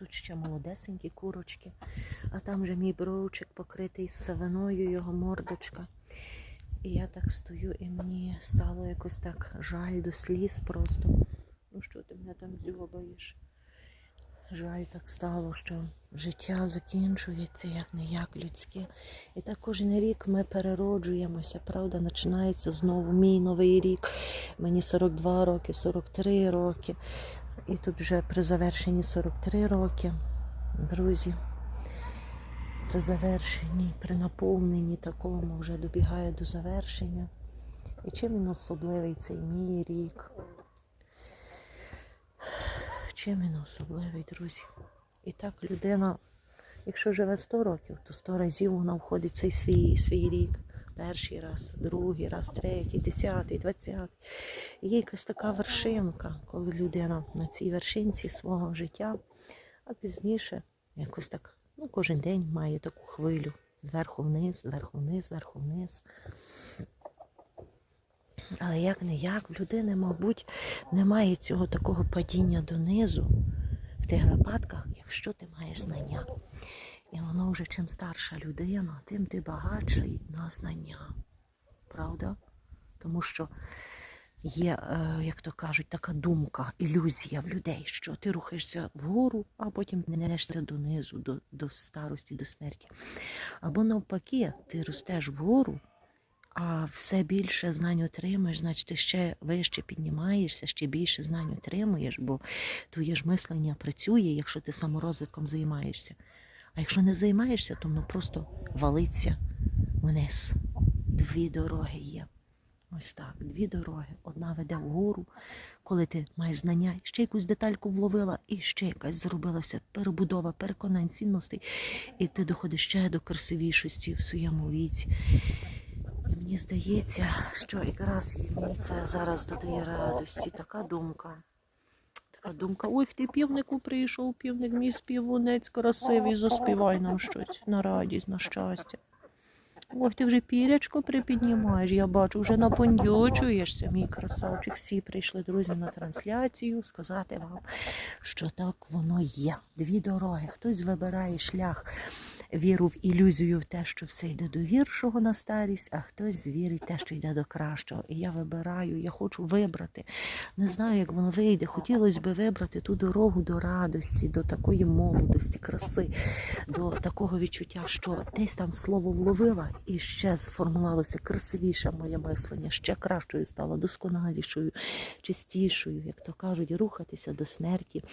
тут ще молодесенькі курочки, а там вже мій бровчик покритий савиною, його мордочка. І я так стою, і мені стало якось так жаль до сліз просто. Ну що ти мене там дзьобаєш? Жаль так стало, що життя закінчується як не як людське. І так кожен рік ми перероджуємося, правда, починається знову мій новий рік. Мені 42 роки, 43 роки. І тут вже при завершенні 43 роки, друзі, при завершенні, при наповненні такому вже добігає до завершення. І чим він особливий цей мій рік? Чим він особливий, друзі? І так людина, якщо живе 100 років, то 100 разів вона входить в цей свій, свій рік. Перший раз, другий раз, третій, десятий, двадцятий. Є якась така вершинка, коли людина на цій вершинці свого життя, а пізніше якось так, ну, кожен день має таку хвилю. Зверху вниз, зверху вниз, зверху вниз. Але як не як, в людини, мабуть, немає цього такого падіння донизу в тих випадках, якщо ти маєш знання. І воно вже чим старша людина, тим ти багатший на знання. Правда? Тому що є, е, як то кажуть, така думка, ілюзія в людей, що ти рухаєшся вгору, а потім нешся донизу, до, до старості, до смерті. Або навпаки, ти ростеш вгору, а все більше знань отримуєш, значить ти ще вище піднімаєшся, ще більше знань отримуєш, бо твоє ж мислення працює, якщо ти саморозвитком займаєшся. Якщо не займаєшся, то воно просто валиться вниз. Дві дороги є. Ось так, дві дороги. Одна веде вгору, коли ти маєш знання, ще якусь детальку вловила, і ще якась зробилася перебудова, переконань, цінностей, і ти доходиш ще до красивішості в своєму віці. І мені здається, що якраз мені це зараз додає радості. Така думка. Така думка. Ой, ти півнику прийшов, півник мій співунець красивий, заспівай нам щось на радість, на щастя. Ой, ти вже пірячко припіднімаєш, я бачу, вже напондючуєшся, мій красавчик. Всі прийшли, друзі, на трансляцію сказати вам, що так воно є. Дві дороги. Хтось вибирає шлях віру в ілюзію в те, що все йде до гіршого на старість, а хтось вірить те, що йде до кращого. І я вибираю, я хочу вибрати. Не знаю, як воно вийде. Хотілося б вибрати ту дорогу до радості, до такої молодості, краси, до такого відчуття, що десь там слово вловила і ще сформувалося красивіше моє мислення, ще кращою стало, досконалішою, чистішою, як то кажуть, рухатися до смерті